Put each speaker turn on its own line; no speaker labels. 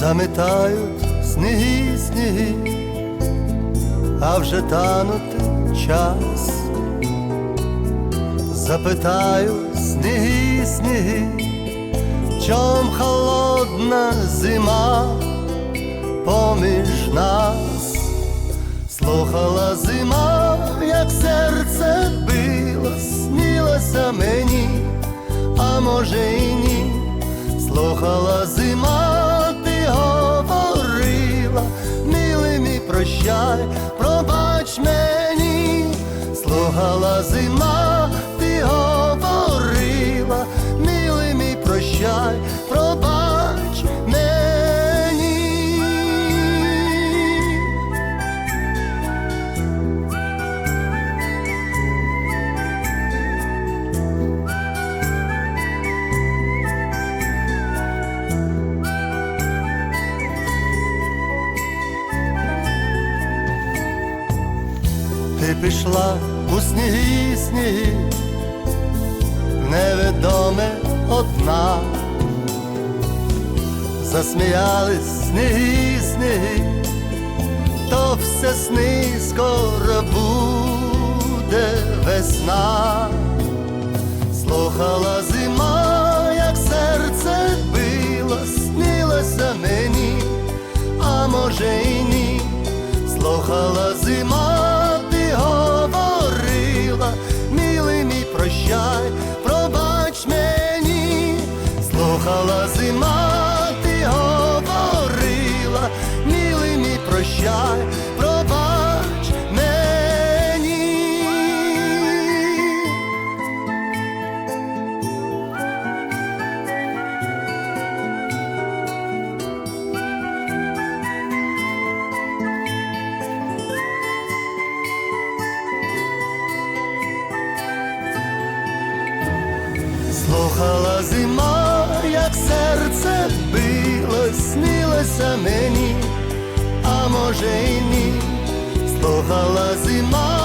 заметають сніги, сніги, а вже танути час. Запитаю сніги, сніги, чом холодна зима поміж нас, слухала зима, як серце било, снілося мені, а може і пробач мені, слухала зима, Ти пішла у сніги, сніги, невідоме одна, засміялись сніги, сніги, то все сни скоро буде весна, слухала зима, як серце било, снилося мені, а може і ні, слухала слухала зима, ти говорила, милий мій прощай, пробач мені. Слухала зима, серце билось, снилося мені, а може і ні, слухала зима,